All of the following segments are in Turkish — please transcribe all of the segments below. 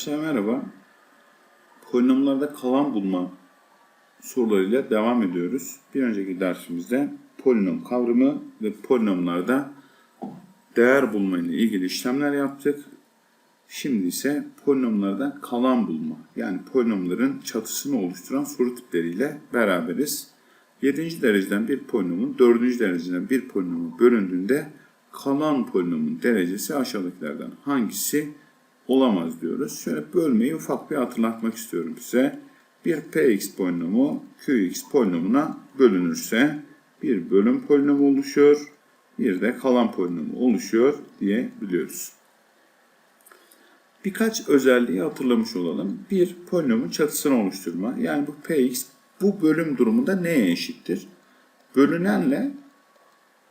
Arkadaşlar merhaba. Polinomlarda kalan bulma sorularıyla devam ediyoruz. Bir önceki dersimizde polinom kavramı ve polinomlarda değer bulma ile ilgili işlemler yaptık. Şimdi ise polinomlardan kalan bulma yani polinomların çatısını oluşturan soru tipleriyle beraberiz. 7. dereceden bir polinomun 4. dereceden bir polinomu bölündüğünde kalan polinomun derecesi aşağıdakilerden hangisi olamaz diyoruz. Şöyle bölmeyi ufak bir hatırlatmak istiyorum size. Bir px polinomu qx polinomuna bölünürse bir bölüm polinomu oluşuyor, bir de kalan polinomu oluşuyor diyebiliyoruz. Birkaç özelliği hatırlamış olalım. Bir, polinomun çatısını oluşturma. Yani bu px bu bölüm durumunda neye eşittir? Bölünenle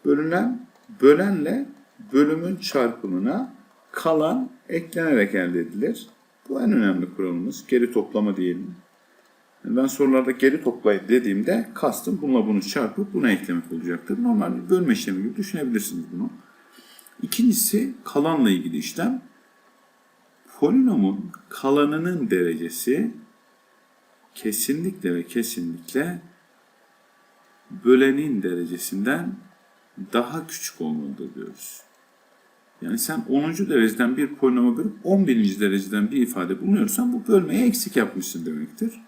bölünen bölenle bölümün çarpımına kalan eklenerek elde edilir. Bu en önemli kuralımız. Geri toplama diyelim. Yani ben sorularda geri toplayın dediğimde kastım bununla bunu çarpıp buna eklemek olacaktır. Normal bir bölme işlemi gibi düşünebilirsiniz bunu. İkincisi kalanla ilgili işlem. Polinomun kalanının derecesi kesinlikle ve kesinlikle bölenin derecesinden daha küçük olmalıdır diyoruz. Yani sen 10. dereceden bir polinomu bölüp 11. dereceden bir ifade bulunuyorsan bu bölmeye eksik yapmışsın demektir.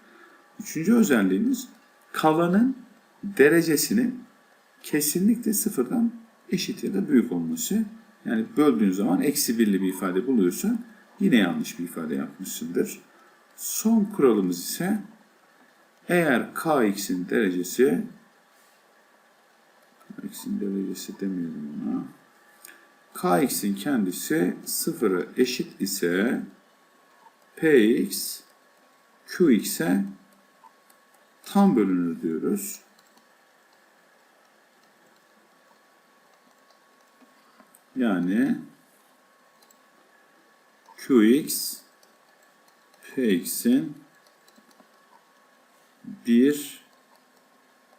Üçüncü özelliğimiz kalanın derecesinin kesinlikle sıfırdan eşit ya da büyük olması. Yani böldüğün zaman eksi birli bir ifade buluyorsan yine yanlış bir ifade yapmışsındır. Son kuralımız ise eğer kx'in derecesi kx'in derecesi demiyorum ona kx'in kendisi sıfıra eşit ise px qx'e tam bölünür diyoruz. Yani qx px'in bir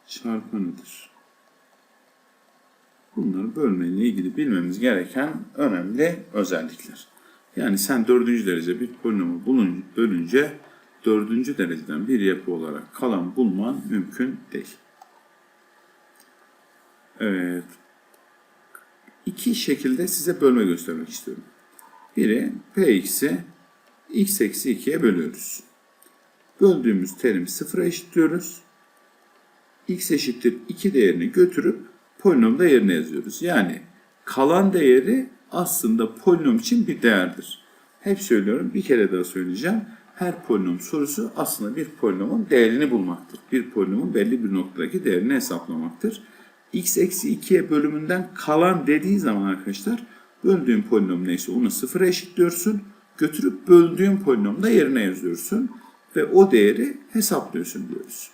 çarpanıdır. Bunları bölmeyle ilgili bilmemiz gereken önemli özellikler. Yani sen dördüncü derece bir polinomu bulun, bölünce dördüncü dereceden bir yapı olarak kalan bulman mümkün değil. Evet. İki şekilde size bölme göstermek istiyorum. Biri px'i x eksi 2'ye bölüyoruz. Böldüğümüz terimi sıfıra eşitliyoruz. x eşittir 2 değerini götürüp polinomda yerine yazıyoruz. Yani kalan değeri aslında polinom için bir değerdir. Hep söylüyorum bir kere daha söyleyeceğim. Her polinom sorusu aslında bir polinomun değerini bulmaktır. Bir polinomun belli bir noktadaki değerini hesaplamaktır. x eksi 2'ye bölümünden kalan dediği zaman arkadaşlar böldüğün polinom neyse onu sıfıra eşitliyorsun. Götürüp böldüğün polinomda yerine yazıyorsun ve o değeri hesaplıyorsun diyoruz.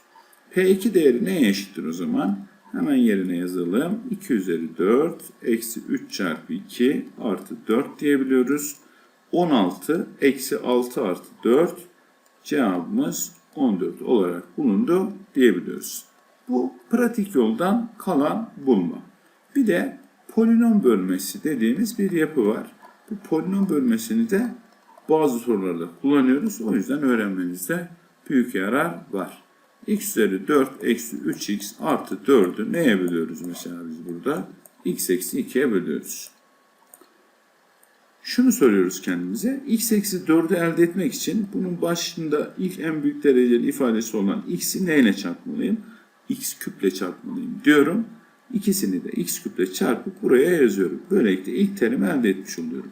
P2 değeri neye eşittir o zaman? Hemen yerine yazalım. 2 üzeri 4 eksi 3 çarpı 2 artı 4 diyebiliyoruz. 16 eksi 6 artı 4 cevabımız 14 olarak bulundu diyebiliyoruz. Bu pratik yoldan kalan bulma. Bir de polinom bölmesi dediğimiz bir yapı var. Bu polinom bölmesini de bazı sorularda kullanıyoruz. O yüzden öğrenmenizde büyük yarar var x üzeri 4 eksi 3x artı 4'ü neye bölüyoruz mesela biz burada? x eksi 2'ye bölüyoruz. Şunu soruyoruz kendimize. x eksi 4'ü elde etmek için bunun başında ilk en büyük dereceli ifadesi olan x'i neyle çarpmalıyım? x küple çarpmalıyım diyorum. İkisini de x küple çarpıp buraya yazıyorum. Böylelikle ilk terimi elde etmiş oluyorum.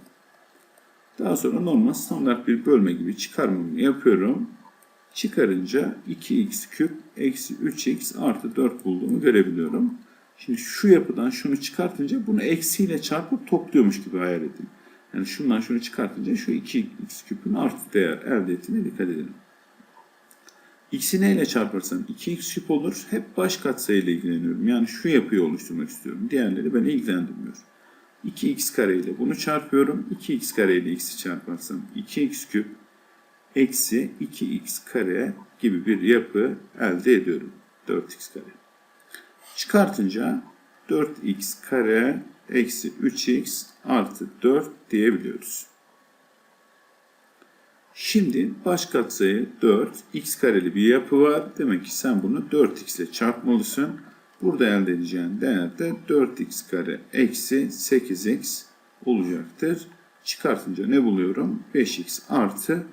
Daha sonra normal standart bir bölme gibi çıkarmamı yapıyorum çıkarınca 2x küp eksi 3x artı 4 bulduğumu görebiliyorum. Şimdi şu yapıdan şunu çıkartınca bunu eksiyle çarpıp topluyormuş gibi hayal edin. Yani şundan şunu çıkartınca şu 2x küpün artı değer elde ettiğine dikkat edelim. X'i neyle çarparsam 2x küp olur. Hep baş katsayıyla ilgileniyorum. Yani şu yapıyı oluşturmak istiyorum. Diğerleri beni ilgilendirmiyor. 2x kare ile bunu çarpıyorum. 2x kare ile x'i çarparsam 2x küp eksi 2x kare gibi bir yapı elde ediyorum. 4x kare. Çıkartınca 4x kare eksi 3x artı 4 diyebiliyoruz. Şimdi baş katsayı 4, x kareli bir yapı var. Demek ki sen bunu 4x ile çarpmalısın. Burada elde edeceğin değer de 4x kare eksi 8x olacaktır. Çıkartınca ne buluyorum? 5x artı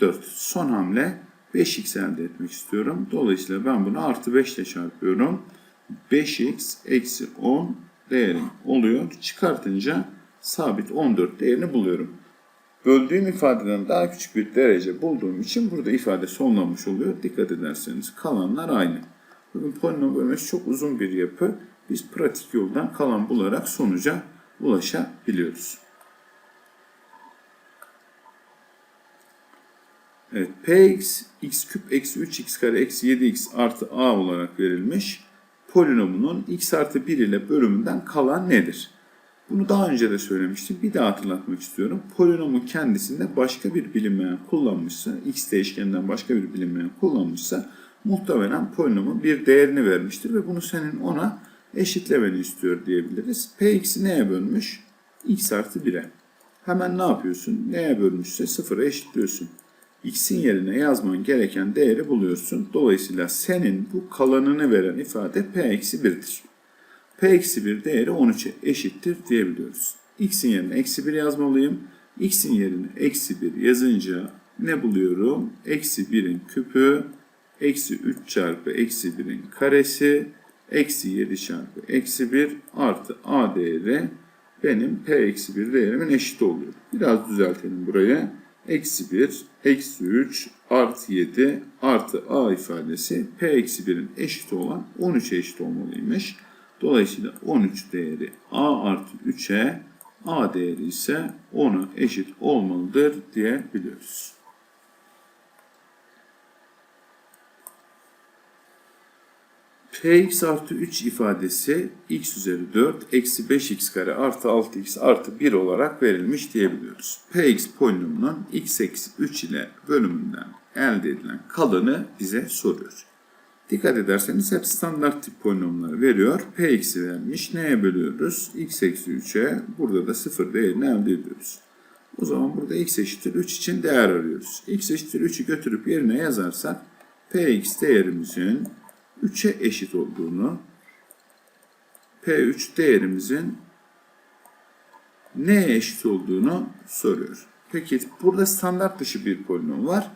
4. Son hamle 5x elde etmek istiyorum. Dolayısıyla ben bunu artı 5 ile çarpıyorum. 5x eksi 10 değerim oluyor. Çıkartınca sabit 14 değerini buluyorum. Böldüğüm ifadeden daha küçük bir derece bulduğum için burada ifade sonlanmış oluyor. Dikkat ederseniz kalanlar aynı. Bugün polinom bölmesi çok uzun bir yapı. Biz pratik yoldan kalan bularak sonuca ulaşabiliyoruz. Evet, px x küp eksi 3x kare eksi 7x artı a olarak verilmiş. Polinomunun x artı 1 ile bölümünden kalan nedir? Bunu daha önce de söylemiştim. Bir daha hatırlatmak istiyorum. Polinomun kendisinde başka bir bilinmeyen kullanmışsa, x değişkeninden başka bir bilinmeyen kullanmışsa muhtemelen polinomun bir değerini vermiştir ve bunu senin ona eşitlemeni istiyor diyebiliriz. Px'i neye bölmüş? x artı 1'e. Hemen ne yapıyorsun? Neye bölmüşse sıfıra eşitliyorsun. X'in yerine yazman gereken değeri buluyorsun. Dolayısıyla senin bu kalanını veren ifade p eksi 1'dir. p eksi 1 değeri 13'e eşittir diyebiliyoruz. x'in yerine eksi 1 yazmalıyım. x'in yerine eksi 1 yazınca ne buluyorum? Eksi 1'in küpü eksi 3 çarpı eksi 1'in karesi eksi 7 çarpı eksi 1 artı a değeri benim p eksi 1 değerimin eşit oluyor. Biraz düzeltelim burayı. Eksi 1, eksi 3, artı 7, artı a ifadesi p eksi 1'in eşit olan 13'e eşit olmalıymış. Dolayısıyla 13 değeri a artı 3'e, a değeri ise 10'a eşit olmalıdır diyebiliyoruz. Px artı 3 ifadesi x üzeri 4 eksi 5x kare artı 6x artı 1 olarak verilmiş diyebiliyoruz. Px polinomunun x eksi 3 ile bölümünden elde edilen kalanı bize soruyor. Dikkat ederseniz hep standart tip polinomları veriyor. Px'i vermiş. Neye bölüyoruz? x eksi 3'e. Burada da 0 değerini elde ediyoruz. O zaman burada x eşittir 3 için değer arıyoruz. x eşittir 3'ü götürüp yerine yazarsak px değerimizin 3'e eşit olduğunu, P3 değerimizin neye eşit olduğunu soruyor. Peki burada standart dışı bir polinom var.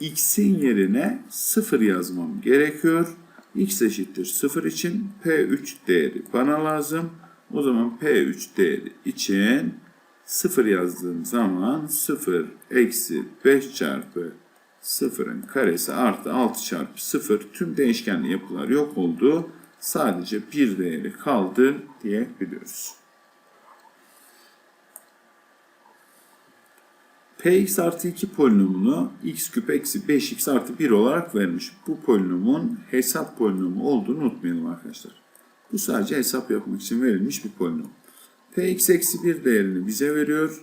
x'in yerine 0 yazmam gerekiyor. x eşittir 0 için P3 değeri bana lazım. O zaman P3 değeri için 0 yazdığım zaman 0 eksi 5 çarpı 0'ın karesi artı 6 çarpı 0 tüm değişkenli yapılar yok oldu. Sadece bir değeri kaldı diyebiliyoruz. Px artı 2 polinomunu x küp eksi 5x artı 1 olarak vermiş. Bu polinomun hesap polinomu olduğunu unutmayalım arkadaşlar. Bu sadece hesap yapmak için verilmiş bir polinom. Px eksi 1 değerini bize veriyor.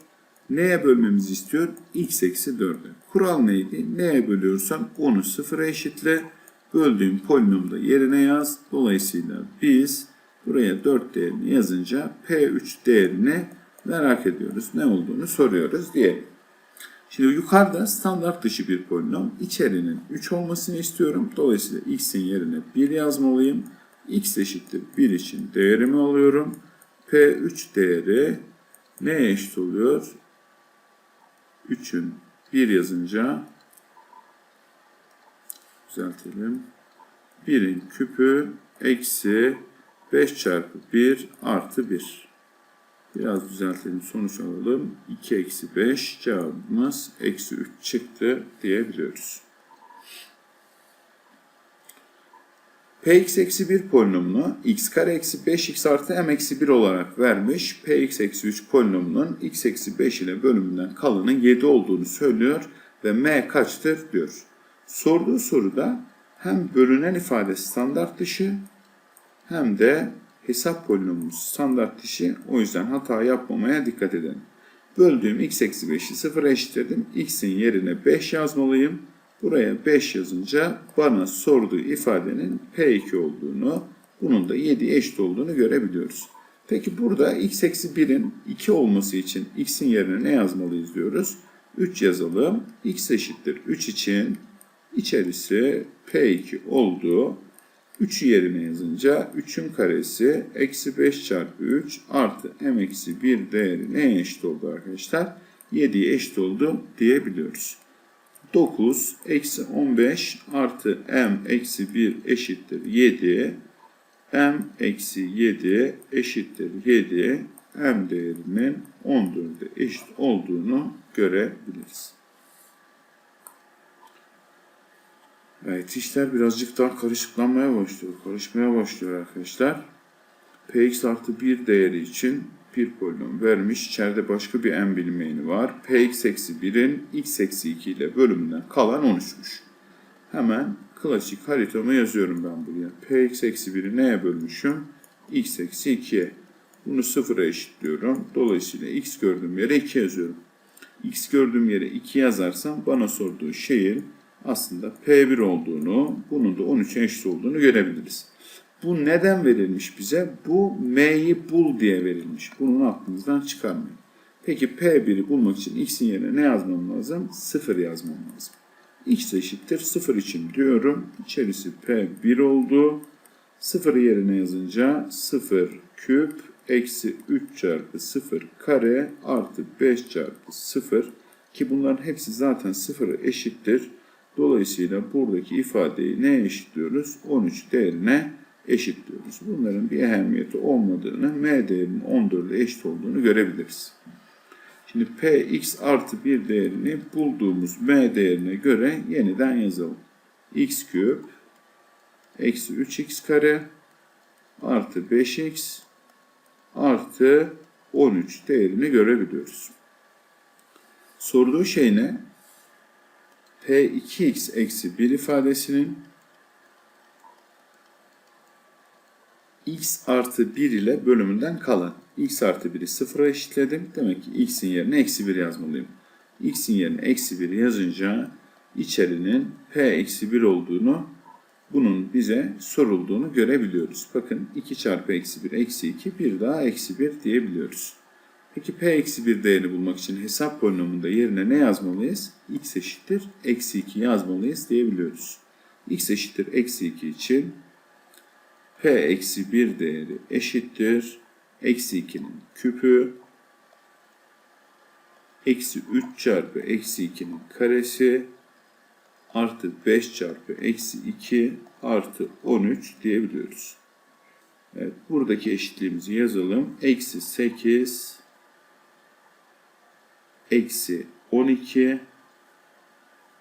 Neye bölmemizi istiyor? x eksi 4'e. Kural neydi? Neye bölüyorsan onu sıfıra eşitle. Böldüğüm polinomda yerine yaz. Dolayısıyla biz buraya 4 değerini yazınca P3 değerini merak ediyoruz. Ne olduğunu soruyoruz diyelim. Şimdi yukarıda standart dışı bir polinom. İçerinin 3 olmasını istiyorum. Dolayısıyla x'in yerine 1 yazmalıyım. x eşittir 1 için değerimi alıyorum. P3 değeri neye eşit oluyor? 3'ün 1 yazınca düzeltelim. 1'in küpü eksi 5 çarpı 1 artı 1. Biraz düzeltelim sonuç alalım. 2 eksi 5 cevabımız eksi 3 çıktı diyebiliyoruz. Px eksi 1 polinomunu x kare eksi 5x artı m eksi 1 olarak vermiş. Px eksi 3 polinomunun x eksi 5 ile bölümünden kalanın 7 olduğunu söylüyor ve m kaçtır diyor. Sorduğu soruda hem bölünen ifade standart dışı hem de hesap polinomumuz standart dışı. O yüzden hata yapmamaya dikkat edelim. Böldüğüm x eksi 5'i 0'a eşitledim. x'in yerine 5 yazmalıyım. Buraya 5 yazınca bana sorduğu ifadenin P2 olduğunu, bunun da 7'ye eşit olduğunu görebiliyoruz. Peki burada x eksi 1'in 2 olması için x'in yerine ne yazmalıyız diyoruz? 3 yazalım. x eşittir 3 için içerisi P2 oldu. 3'ü yerine yazınca 3'ün karesi eksi 5 çarpı 3 artı m eksi 1 değeri neye eşit oldu arkadaşlar? 7'ye eşit oldu diyebiliyoruz. 9 eksi 15 artı m eksi 1 eşittir 7. m eksi 7 eşittir 7. m değerinin 14'e eşit olduğunu görebiliriz. Evet işler birazcık daha karışıklanmaya başlıyor. Karışmaya başlıyor arkadaşlar. Px artı 1 değeri için bir polinom vermiş. İçeride başka bir n bilinmeyeni var. Px eksi 1'in x eksi 2 ile bölümünden kalan 13'müş. Hemen klasik haritamı yazıyorum ben buraya. Px eksi 1'i neye bölmüşüm? x eksi 2'ye. Bunu sıfıra eşitliyorum. Dolayısıyla x gördüğüm yere 2 yazıyorum. x gördüğüm yere 2 yazarsam bana sorduğu şeyin aslında P1 olduğunu, bunun da 13'e eşit olduğunu görebiliriz. Bu neden verilmiş bize? Bu M'yi bul diye verilmiş. Bunu aklınızdan çıkarmayın. Peki P1'i bulmak için x'in yerine ne yazmam lazım? 0 yazmam lazım. x eşittir 0 için diyorum. İçerisi P1 oldu. 0 yerine yazınca 0 küp eksi 3 çarpı 0 kare artı 5 çarpı 0 ki bunların hepsi zaten 0'a eşittir. Dolayısıyla buradaki ifadeyi neye eşitliyoruz? 13 değerine eşitliyoruz. Bunların bir ehemmiyeti olmadığını, m değerinin 14'e eşit olduğunu görebiliriz. Şimdi px artı 1 değerini bulduğumuz m değerine göre yeniden yazalım. x küp eksi 3x kare artı 5x artı 13 değerini görebiliyoruz. Sorduğu şey ne? P2x eksi 1 ifadesinin x artı 1 ile bölümünden kalan. x artı 1'i sıfıra eşitledim. Demek ki x'in yerine eksi 1 yazmalıyım. x'in yerine eksi 1 yazınca içerinin p eksi 1 olduğunu bunun bize sorulduğunu görebiliyoruz. Bakın 2 çarpı eksi 1 eksi 2 bir daha eksi 1 diyebiliyoruz. Peki p eksi 1 değerini bulmak için hesap polinomunda yerine ne yazmalıyız? x eşittir eksi 2 yazmalıyız diyebiliyoruz. x eşittir eksi 2 için p eksi 1 değeri eşittir eksi 2'nin küpü eksi 3 çarpı eksi 2'nin karesi artı 5 çarpı eksi 2 artı 13 diyebiliyoruz. Evet, buradaki eşitliğimizi yazalım. Eksi 8 eksi 12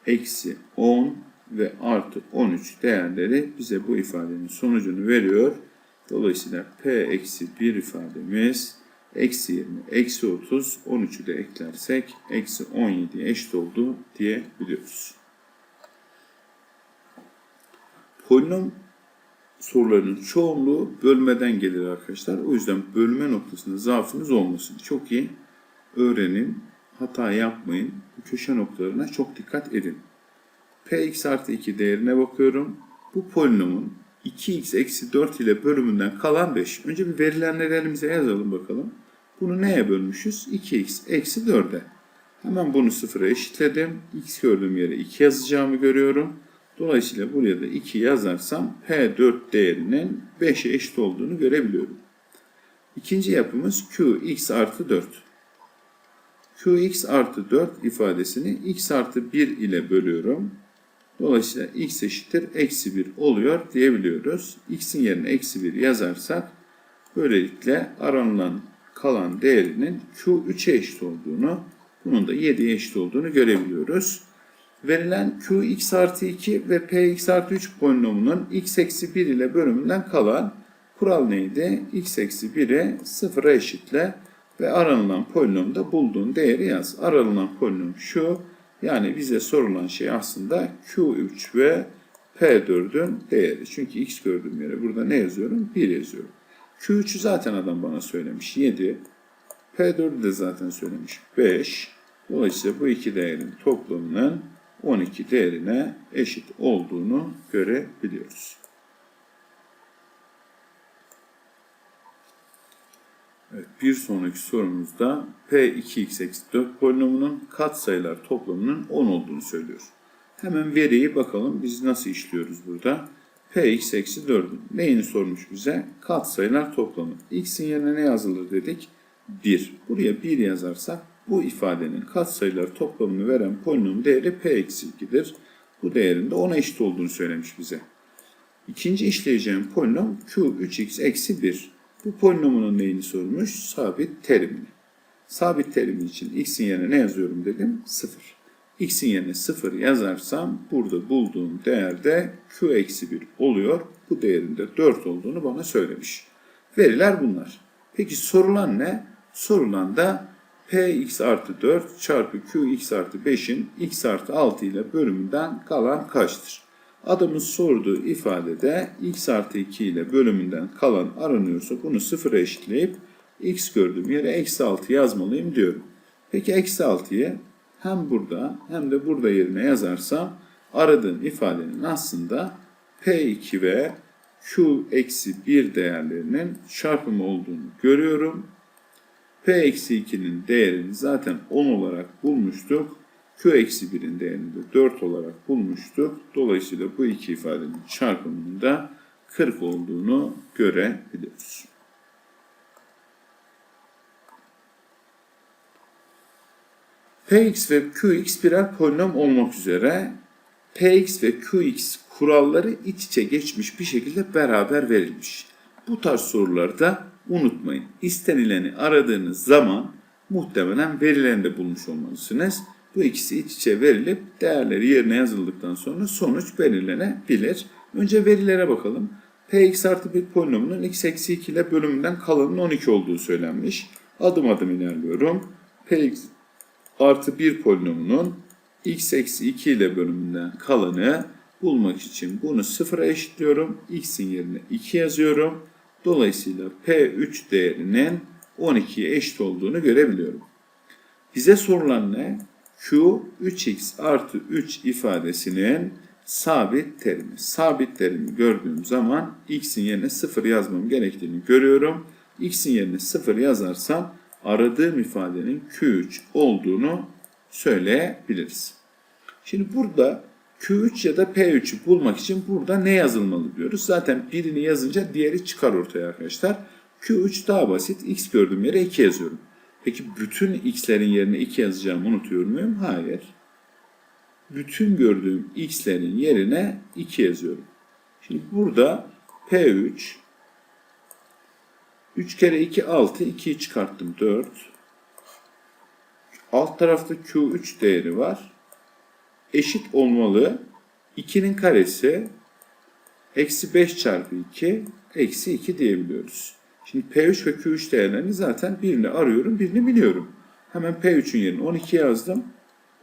eksi 10 ve artı 13 değerleri bize bu ifadenin sonucunu veriyor. Dolayısıyla p eksi 1 ifademiz eksi 20, eksi 30, 13'ü de eklersek eksi 17'ye eşit oldu diyebiliyoruz. Polinom sorularının çoğunluğu bölmeden gelir arkadaşlar. O yüzden bölme noktasında zaafınız olmasın. Çok iyi öğrenin, hata yapmayın. Köşe noktalarına çok dikkat edin. Px artı 2 değerine bakıyorum. Bu polinomun 2x eksi 4 ile bölümünden kalan 5. Önce bir verilenleri elimize yazalım bakalım. Bunu neye bölmüşüz? 2x eksi 4'e. Hemen bunu sıfıra eşitledim. x gördüğüm yere 2 yazacağımı görüyorum. Dolayısıyla buraya da 2 yazarsam P4 değerinin 5'e eşit olduğunu görebiliyorum. İkinci yapımız Qx artı 4. Qx artı 4 ifadesini x artı 1 ile bölüyorum. Dolayısıyla x eşittir eksi 1 oluyor diyebiliyoruz. x'in yerine eksi 1 yazarsak böylelikle aranılan kalan değerinin Q3'e eşit olduğunu, bunun da 7'ye eşit olduğunu görebiliyoruz. Verilen Qx artı 2 ve Px artı 3 polinomunun x eksi 1 ile bölümünden kalan kural neydi? x eksi 1'e 0'a eşitle ve aranılan polinomda bulduğun değeri yaz. Aranılan polinom şu. Yani bize sorulan şey aslında Q3 ve P4'ün değeri. Çünkü x gördüğüm yere burada ne yazıyorum? 1 yazıyorum. Q3'ü zaten adam bana söylemiş 7. P4'ü de zaten söylemiş 5. Dolayısıyla bu iki değerin toplamının 12 değerine eşit olduğunu görebiliyoruz. Evet, bir sonraki sorumuzda P2x eksi 4 polinomunun katsayılar toplamının 10 olduğunu söylüyor. Hemen veriyi bakalım biz nasıl işliyoruz burada. Px eksi 4'ün neyini sormuş bize? Katsayılar toplamı. X'in yerine ne yazılır dedik? 1. Buraya 1 yazarsak bu ifadenin katsayılar toplamını veren polinom değeri P eksi 2'dir. Bu değerin de 10'a eşit olduğunu söylemiş bize. İkinci işleyeceğim polinom Q3x eksi 1. Bu polinomunun neyini sormuş? Sabit terimini. Sabit terimi için x'in yerine ne yazıyorum dedim? 0. x'in yerine 0 yazarsam burada bulduğum değerde q eksi 1 oluyor. Bu değerin de 4 olduğunu bana söylemiş. Veriler bunlar. Peki sorulan ne? Sorulan da px artı 4 çarpı qx artı 5'in x artı 6 ile bölümünden kalan kaçtır? Adamın sorduğu ifadede x artı 2 ile bölümünden kalan aranıyorsa bunu sıfıra eşitleyip x gördüğüm yere eksi 6 yazmalıyım diyorum. Peki eksi 6'yı hem burada hem de burada yerine yazarsam aradığım ifadenin aslında p2 ve q eksi 1 değerlerinin çarpımı olduğunu görüyorum. p eksi 2'nin değerini zaten 10 olarak bulmuştuk. Q eksi 1'in değerini de 4 olarak bulmuştuk. Dolayısıyla bu iki ifadenin çarpımının da 40 olduğunu görebiliyoruz. Px ve Qx birer polinom olmak üzere Px ve Qx kuralları iç içe geçmiş bir şekilde beraber verilmiş. Bu tarz sorularda unutmayın. İstenileni aradığınız zaman muhtemelen verilerini de bulmuş olmalısınız. Bu ikisi iç içe verilip değerleri yerine yazıldıktan sonra sonuç belirlenebilir. Önce verilere bakalım. Px artı bir polinomunun x eksi 2 ile bölümünden kalanın 12 olduğu söylenmiş. Adım adım ilerliyorum. Px artı bir polinomunun x eksi 2 ile bölümünden kalanı bulmak için bunu sıfıra eşitliyorum. x'in yerine 2 yazıyorum. Dolayısıyla P3 değerinin 12'ye eşit olduğunu görebiliyorum. Bize sorulan ne? Q 3x artı 3 ifadesinin sabit terimi. Sabit terimi gördüğüm zaman x'in yerine 0 yazmam gerektiğini görüyorum. x'in yerine 0 yazarsam aradığım ifadenin Q3 olduğunu söyleyebiliriz. Şimdi burada Q3 ya da P3'ü bulmak için burada ne yazılmalı diyoruz. Zaten birini yazınca diğeri çıkar ortaya arkadaşlar. Q3 daha basit. X gördüğüm yere 2 yazıyorum. Peki bütün x'lerin yerine 2 yazacağımı unutuyor muyum? Hayır. Bütün gördüğüm x'lerin yerine 2 yazıyorum. Şimdi burada P3 3 kere 2 6. 2'yi çıkarttım 4. Alt tarafta Q3 değeri var. Eşit olmalı. 2'nin karesi eksi 5 çarpı 2 eksi 2 diyebiliyoruz. Şimdi P3 ve Q3 değerlerini zaten birini arıyorum, birini biliyorum. Hemen P3'ün yerine 12 yazdım.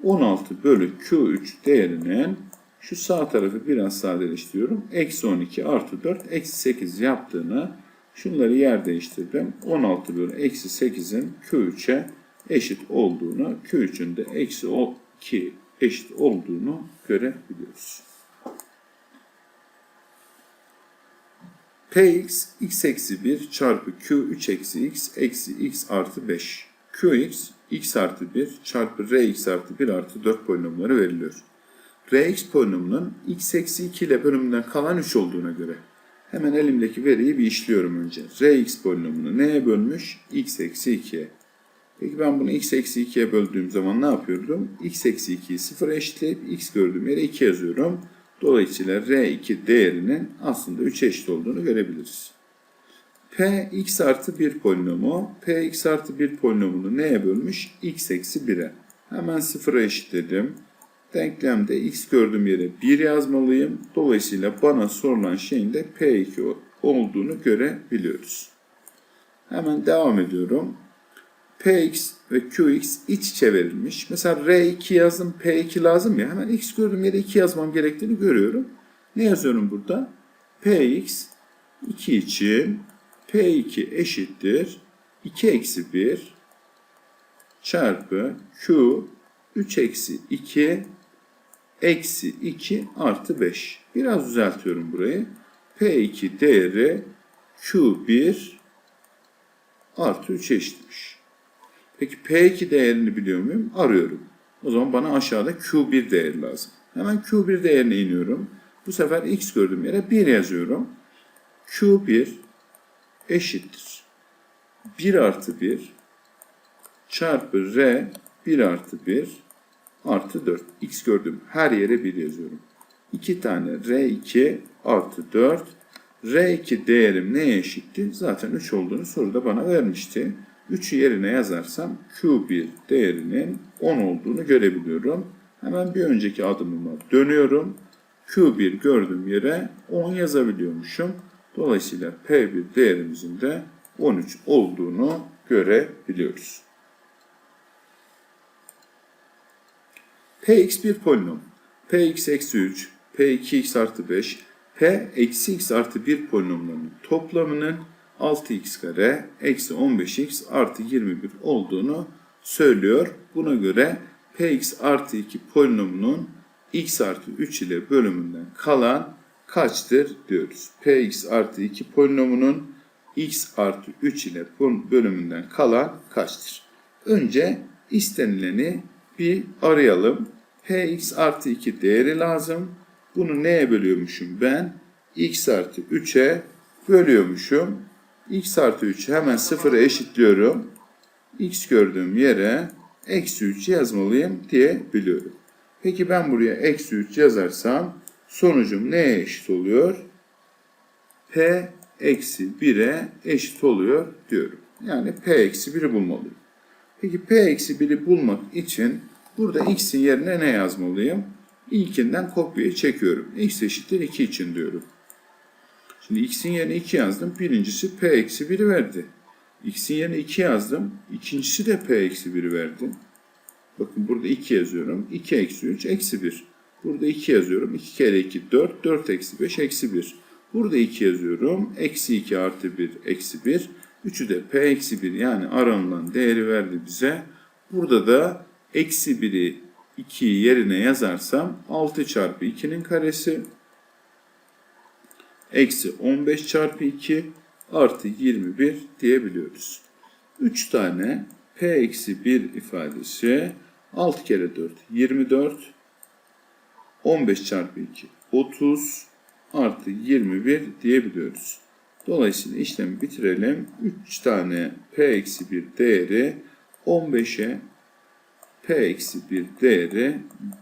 16 bölü Q3 değerinin şu sağ tarafı biraz sadeleştiriyorum. Eksi 12 artı 4 eksi 8 yaptığını şunları yer değiştirdim. 16 bölü eksi 8'in Q3'e eşit olduğunu, Q3'ün de eksi 2 eşit olduğunu görebiliyoruz. Px x eksi 1 çarpı q 3 eksi x eksi x artı 5. Qx x artı 1 çarpı rx artı 1 artı 4 polinomları veriliyor. Rx polinomunun x eksi 2 ile bölümünden kalan 3 olduğuna göre hemen elimdeki veriyi bir işliyorum önce. Rx polinomunu neye bölmüş? x eksi 2'ye. Peki ben bunu x eksi 2'ye böldüğüm zaman ne yapıyordum? x eksi 2'yi 0'a eşitleyip x gördüğüm yere 2 yazıyorum. Dolayısıyla R2 değerinin aslında 3 eşit olduğunu görebiliriz. P x artı 1 polinomu, P x artı 1 polinomunu neye bölmüş? x eksi 1'e. Hemen 0'a eşitledim. Denklemde x gördüğüm yere 1 yazmalıyım. Dolayısıyla bana sorulan şeyin de P2 olduğunu görebiliyoruz. Hemen devam ediyorum. Px ve Qx iç içe verilmiş. Mesela R2 yazdım, P2 lazım ya. Hemen x gördüğüm yere 2 yazmam gerektiğini görüyorum. Ne yazıyorum burada? Px 2 için P2 eşittir 2 eksi 1 çarpı Q 3 eksi 2 eksi 2 artı 5. Biraz düzeltiyorum burayı. P2 değeri Q1 artı 3'e eşitmiş. Peki P2 değerini biliyor muyum? Arıyorum. O zaman bana aşağıda Q1 değeri lazım. Hemen Q1 değerine iniyorum. Bu sefer X gördüğüm yere 1 yazıyorum. Q1 eşittir. 1 artı 1 çarpı R 1 artı 1 artı 4. X gördüm. Her yere 1 yazıyorum. 2 tane R2 artı 4. R2 değerim neye eşitti? Zaten 3 olduğunu soruda bana vermişti. 3'ü yerine yazarsam Q1 değerinin 10 olduğunu görebiliyorum. Hemen bir önceki adımıma dönüyorum. Q1 gördüğüm yere 10 yazabiliyormuşum. Dolayısıyla P1 değerimizin de 13 olduğunu görebiliyoruz. Px bir polinom. Px eksi 3, P2x artı 5, P eksi x artı 1 polinomlarının toplamının 6x kare eksi 15x artı 21 olduğunu söylüyor. Buna göre Px artı 2 polinomunun x artı 3 ile bölümünden kalan kaçtır diyoruz. Px artı 2 polinomunun x artı 3 ile bölümünden kalan kaçtır? Önce istenileni bir arayalım. Px artı 2 değeri lazım. Bunu neye bölüyormuşum ben? x artı 3'e bölüyormuşum. X artı 3'ü hemen sıfıra eşitliyorum. x gördüğüm yere eksi 3 yazmalıyım diye biliyorum. Peki ben buraya eksi 3 yazarsam sonucum neye eşit oluyor? p eksi 1'e eşit oluyor diyorum. Yani p eksi 1'i bulmalıyım. Peki p eksi 1'i bulmak için burada x'in yerine ne yazmalıyım? İlkinden kopyayı çekiyorum. x eşittir 2 için diyorum. Şimdi x'in yerine 2 yazdım. Birincisi p eksi 1'i verdi. x'in yerine 2 yazdım. İkincisi de p eksi 1'i verdi. Bakın burada 2 yazıyorum. 2 eksi 3 eksi 1. Burada 2 yazıyorum. 2 kere 2 4. 4 eksi 5 eksi 1. Burada 2 yazıyorum. Eksi 2 artı 1 eksi 1. 3'ü de p eksi 1 yani aranılan değeri verdi bize. Burada da eksi 1'i 2'yi yerine yazarsam 6 çarpı 2'nin karesi eksi 15 çarpı 2 artı 21 diyebiliyoruz. 3 tane p eksi 1 ifadesi 6 kere 4 24 15 çarpı 2 30 artı 21 diyebiliyoruz. Dolayısıyla işlemi bitirelim. 3 tane p eksi 1 değeri 15'e p eksi 1 değeri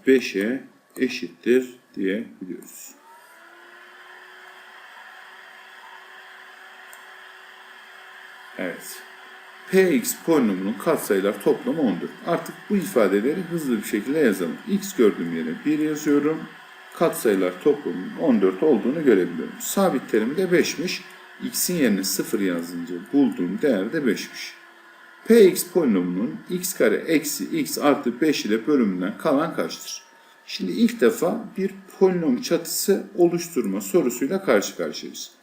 5'e eşittir diyebiliyoruz. Evet. Px polinomunun katsayılar toplamı 10'dur. Artık bu ifadeleri hızlı bir şekilde yazalım. x gördüğüm yere 1 yazıyorum. Katsayılar toplamının 14 olduğunu görebiliyorum. Sabit terim de 5'miş. x'in yerine 0 yazınca bulduğum değer de 5'miş. Px polinomunun x kare eksi x artı 5 ile bölümünden kalan kaçtır? Şimdi ilk defa bir polinom çatısı oluşturma sorusuyla karşı karşıyayız.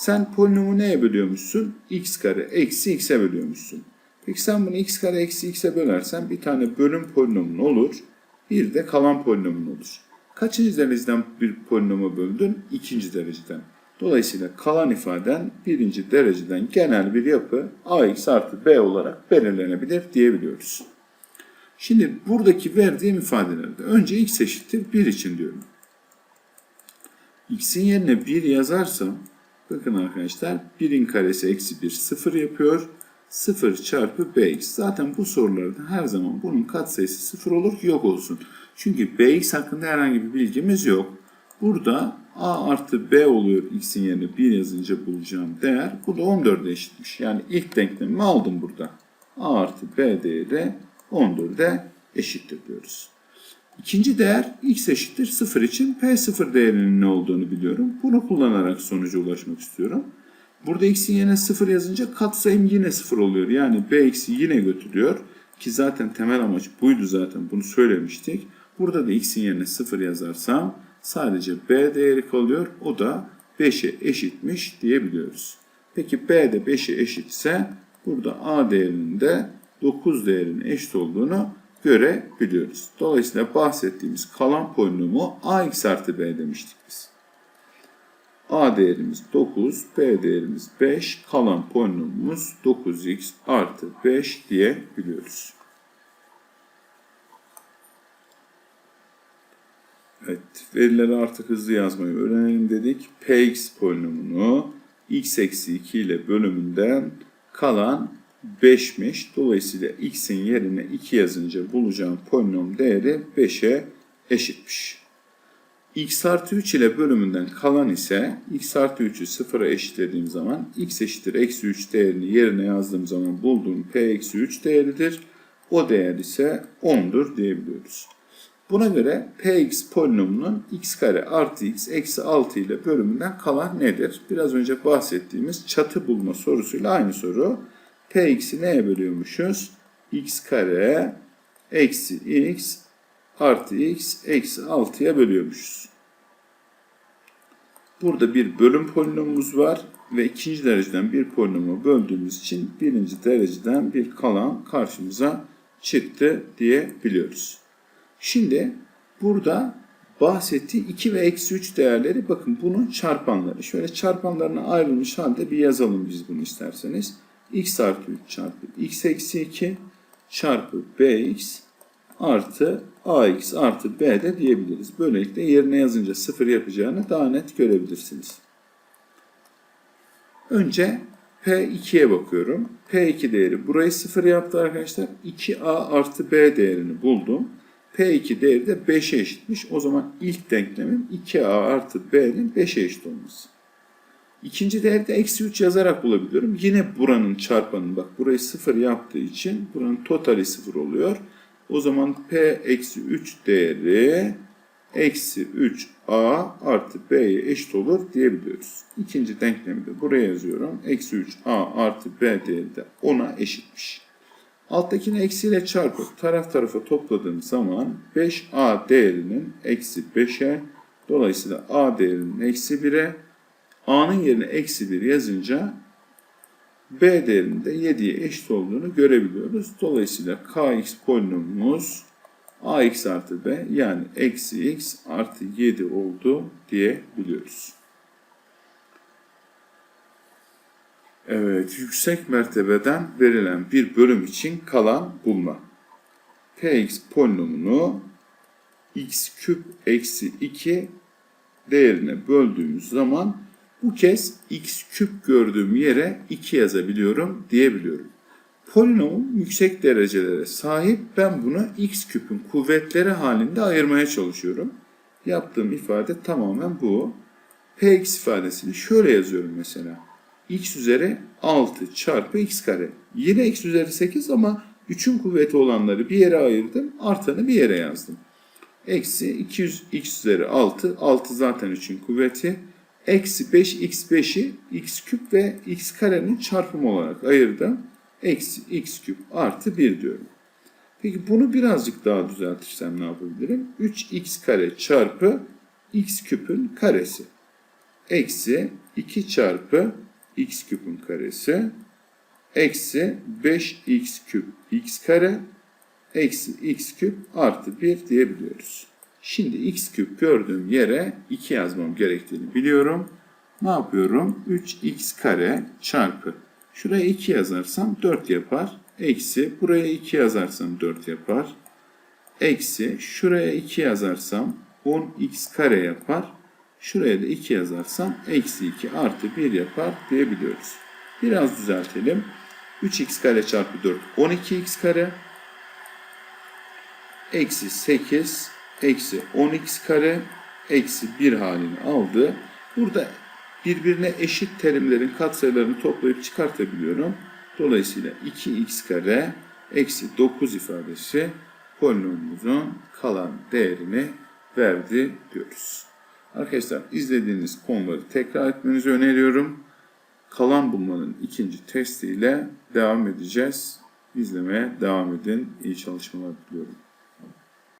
Sen polinomu neye bölüyormuşsun? x kare eksi x'e bölüyormuşsun. Peki sen bunu x kare eksi x'e bölersen bir tane bölüm polinomun olur. Bir de kalan polinomun olur. Kaçıncı dereceden bir polinomu böldün? İkinci dereceden. Dolayısıyla kalan ifaden birinci dereceden genel bir yapı ax artı b olarak belirlenebilir diyebiliyoruz. Şimdi buradaki verdiğim ifadelerde önce x eşittir 1 için diyorum. x'in yerine 1 yazarsam bakın arkadaşlar 1'in karesi eksi 1 0 yapıyor. 0 çarpı bx. Zaten bu sorularda her zaman bunun katsayısı 0 olur yok olsun. Çünkü bx hakkında herhangi bir bilgimiz yok. Burada a artı b oluyor x'in yerine 1 yazınca bulacağım değer. Bu da 14'e eşitmiş. Yani ilk denklemimi aldım burada. a artı b değeri 14'e eşittir diyoruz. İkinci değer x eşittir 0 için p0 değerinin ne olduğunu biliyorum. Bunu kullanarak sonuca ulaşmak istiyorum. Burada x'in yerine 0 yazınca katsayım yine 0 oluyor. Yani b x'i yine götürüyor. Ki zaten temel amaç buydu zaten bunu söylemiştik. Burada da x'in yerine 0 yazarsam sadece b değeri kalıyor. O da 5'e eşitmiş diyebiliyoruz. Peki b de 5'e eşitse burada a değerinin de 9 değerinin eşit olduğunu görebiliyoruz. Dolayısıyla bahsettiğimiz kalan polinomu ax artı b demiştik biz. A değerimiz 9, B değerimiz 5, kalan polinomumuz 9x artı 5 diyebiliyoruz. Evet, verileri artık hızlı yazmayı öğrenelim dedik. Px polinomunu x eksi 2 ile bölümünden kalan 5'miş. Dolayısıyla x'in yerine 2 yazınca bulacağım polinom değeri 5'e eşitmiş. x artı 3 ile bölümünden kalan ise x artı 3'ü sıfıra eşitlediğim zaman x eşittir eksi 3 değerini yerine yazdığım zaman bulduğum p eksi 3 değeridir. O değer ise 10'dur diyebiliyoruz. Buna göre px polinomunun x kare artı x eksi 6 ile bölümünden kalan nedir? Biraz önce bahsettiğimiz çatı bulma sorusuyla aynı soru. Px'i neye bölüyormuşuz? x kare eksi x artı x eksi 6'ya bölüyormuşuz. Burada bir bölüm polinomumuz var ve ikinci dereceden bir polinomu böldüğümüz için birinci dereceden bir kalan karşımıza çıktı diyebiliyoruz. Şimdi burada bahsettiği 2 ve eksi 3 değerleri bakın bunun çarpanları. Şöyle çarpanlarına ayrılmış halde bir yazalım biz bunu isterseniz. X artı 3 çarpı x eksi 2 çarpı bx artı ax artı b de diyebiliriz. Böylelikle yerine yazınca 0 yapacağını daha net görebilirsiniz. Önce P2'ye bakıyorum. P2 değeri burayı 0 yaptı arkadaşlar. 2A artı B değerini buldum. P2 değeri de 5'e eşitmiş. O zaman ilk denklemim 2A artı B'nin 5'e eşit olması. İkinci değeri de eksi 3 yazarak bulabiliyorum. Yine buranın çarpanı bak burayı 0 yaptığı için buranın totali 0 oluyor. O zaman P eksi 3 değeri eksi 3A artı B'ye eşit olur diyebiliyoruz. İkinci denklemi de buraya yazıyorum. Eksi 3A artı B değeri de 10'a eşitmiş. Alttakini eksiyle çarpıp taraf tarafa topladığım zaman 5a değerinin eksi 5'e dolayısıyla a değerinin eksi 1'e a'nın yerine eksi 1 yazınca b değerinin de 7'ye eşit olduğunu görebiliyoruz. Dolayısıyla kx polinomumuz ax artı b yani eksi x artı 7 oldu diyebiliyoruz. Evet, yüksek mertebeden verilen bir bölüm için kalan bulma. Px polinomunu x küp eksi 2 değerine böldüğümüz zaman bu kez x küp gördüğüm yere 2 yazabiliyorum diyebiliyorum. Polinomum yüksek derecelere sahip ben bunu x küpün kuvvetleri halinde ayırmaya çalışıyorum. Yaptığım ifade tamamen bu. Px ifadesini şöyle yazıyorum mesela x üzeri 6 çarpı x kare. Yine x üzeri 8 ama 3'ün kuvveti olanları bir yere ayırdım. Artanı bir yere yazdım. Eksi 200 x üzeri 6. 6 zaten 3'ün kuvveti. Eksi 5 x 5'i x küp ve x karenin çarpımı olarak ayırdım. Eksi x küp artı 1 diyorum. Peki bunu birazcık daha düzeltirsem ne yapabilirim? 3x kare çarpı x küpün karesi. Eksi 2 çarpı x küpün karesi eksi 5x küp x kare eksi x küp artı 1 diyebiliyoruz. Şimdi x küp gördüğüm yere 2 yazmam gerektiğini biliyorum. Ne yapıyorum? 3x kare çarpı. Şuraya 2 yazarsam 4 yapar. Eksi buraya 2 yazarsam 4 yapar. Eksi şuraya 2 yazarsam 10x kare yapar. Şuraya da 2 yazarsam eksi 2 artı 1 yapar diyebiliyoruz. Biraz düzeltelim. 3x kare çarpı 4 12x kare eksi 8 eksi 10x kare eksi 1 halini aldı. Burada birbirine eşit terimlerin katsayılarını toplayıp çıkartabiliyorum. Dolayısıyla 2x kare eksi 9 ifadesi polinomumuzun kalan değerini verdi diyoruz. Arkadaşlar izlediğiniz konuları tekrar etmenizi öneriyorum. Kalan bulmanın ikinci testiyle devam edeceğiz. İzlemeye devam edin. İyi çalışmalar diliyorum.